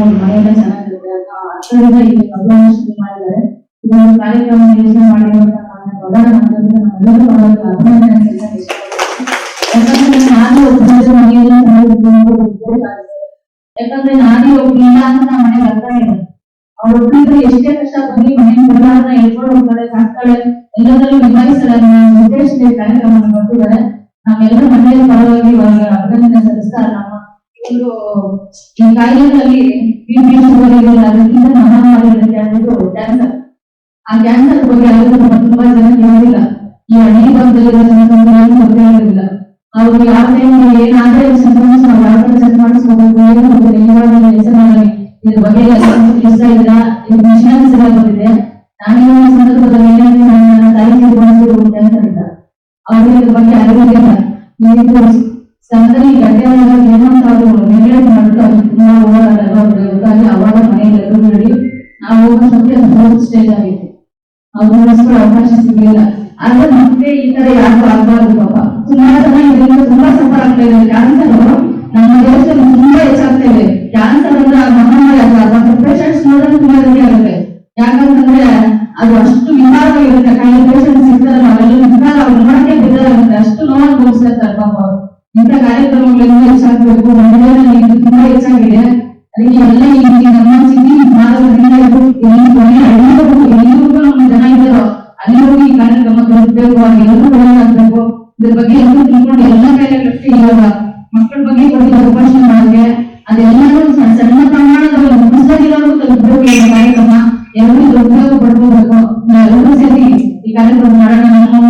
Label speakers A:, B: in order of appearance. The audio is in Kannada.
A: ಅವ್ರ ಮನೆಯೆಲ್ಲ ಚೆನ್ನಾಗಿರುತ್ತೆ ಇಷ್ಟಪಡ್ತೀನಿ. ಯಾಕಂದ್ರೆ ನಾನು ಮನೆಯಲ್ಲಿ ಅಂತ ಅಂತ ನಮ್ಮ ಮನೆಗೆ ಅರ್ಥನೇ ಇಲ್ಲ. ಅವ್ರೊಬ್ಳಿದ್ರೆ ಎಷ್ಟೇ ಕಷ್ಟ ಬಂದು ಮನೆ ಪರಿವಾರನ ಎತ್ಕೊಂಡು ಹೋಗ್ತಾರೆ ಸಾಕ್ತಾಳೆ ಎಲ್ಲದರಲ್ಲೂ ನಿಭಾಯಿಸಲ್ಲ ಅನ್ನೋ ಕಾರ್ಯಕ್ರಮವನ್ನು ಕೊಟ್ಟಿದ್ದಾರೆ ನಾವೆಲ್ಲರೂ ನಮ್ಮೆಲ್ಲರ ಮನೆಯ ಪರವಾಗಿ ಇವಾಗ ಅಭಿನಂದನೆ ಸಲ್ಲಿಸ್ತಾ ನಮ್ಮ ಒಂದು ಆ ಕ್ಯಾನ್ಸರ್ ಬಗ್ಗೆ ತುಂಬಾ ಜನ ಕೇಳಿಲ್ಲ ಈ ಹಳ್ಳಿ ಭಾಗದಲ್ಲಿರೋ ಜನಸಂಖ್ಯೆಯನ್ನು ಗೊತ್ತೇ ಇರಲಿಲ್ಲ ಅವ್ರು ಯಾವ ಟೈಮ್ ಇದ್ರ ಬಗ್ಗೆ ಇದ್ರ ಇದು ಮಿಷನರೀಸ್ ಎಲ್ಲ ಬಂದಿದೆ ನಾನು ಸಂದರ್ಭದಲ್ಲಿ ಬಗ್ಗೆ ಅರಿವು ಇಲ್ಲ ನೀವು ಸದರಿ ಗಂಟೆಗಳ ಶ್ರೀಮಂತ ಅವರು ನೆಗಡಿ ಮಾಡಿದ್ರು ಅದಕ್ಕೆ ನಾವು ಹೋಗೋದಲ್ವಾ ಅವಾಗ ಮನೆಯಲ್ಲಿ ಎದುರು ಬಿಡಿ ನಾವು ಹೋಗೋ ಸತ್ಯ ಫೋರ್ತ್ ಸ್ಟೇಜ್ ಆಗಿತ್ತು ಅವ್ರಿಗೋಸ್ಕರ ಅವಕಾಶ ಸಿಗಲಿಲ್ಲ. ಆದ್ರೆ ಮತ್ತೆ ಈ ತರ ಯಾರು ಆಗ್ಬಾರ್ದು ಪಾಪ. ಸುಮಾರು ತುಂಬಾ ಸಫರ್ ಆಗ್ತಾ ಇದ್ದಾರೆ ಇಂಥ ಕಾರ್ಯಕ್ರಮಗಳನ್ನು ಸಾಕಬೇಕು ಮಹಿಳೆಯರ ಇದು ತುಂಬಾ ಹೆಚ್ಚಾಗಿದೆ ಅದಕ್ಕೆ ಎಲ್ಲ ಈಗ ನಮ್ಮ ಸಿಟಿ ಮಾಡೋದ್ರಿಂದ ಇದು ಎಲ್ಲಿ ಎಲ್ಲರಿಗೂ ಎಲ್ಲಿಗೂ ನಮ್ಮ ಜನ ಇದ್ದಾರೋ ಅಲ್ಲಿ ಹೋಗಿ ಈ ಕಾರ್ಯಕ್ರಮ ತೋರಿಸ್ಬೇಕು ಎಲ್ಲರೂ ಕೊಡಲಾಗಬೇಕು ಇದ್ರ ಬಗ್ಗೆ ಎಲ್ಲರೂ ತಿಳ್ಕೊಂಡು ಎಲ್ಲ ಕಾರ್ಯಕ್ರಮ ಇವಾಗ ಮಕ್ಕಳ ಬಗ್ಗೆ ಕೊಟ್ಟು ಅವಕಾಶ ಮಾಡಿದೆ. ಅದೆಲ್ಲರೂ ಸಣ್ಣ ಸಣ್ಣ ಪ್ರಮಾಣದಲ್ಲಿ ಮುಗಿಸದಿರೋರು ತಲುಪಬೇಕು ಕಾರ್ಯಕ್ರಮ. ಎಲ್ಲರೂ ಪಡ್ಕೋಬೇಕು. ಎಲ್ಲರೂ ಸೇರಿ ಈ ಕಾರ್ಯಕ್ರಮ ಮಾಡೋಣ ನಮ್ಮ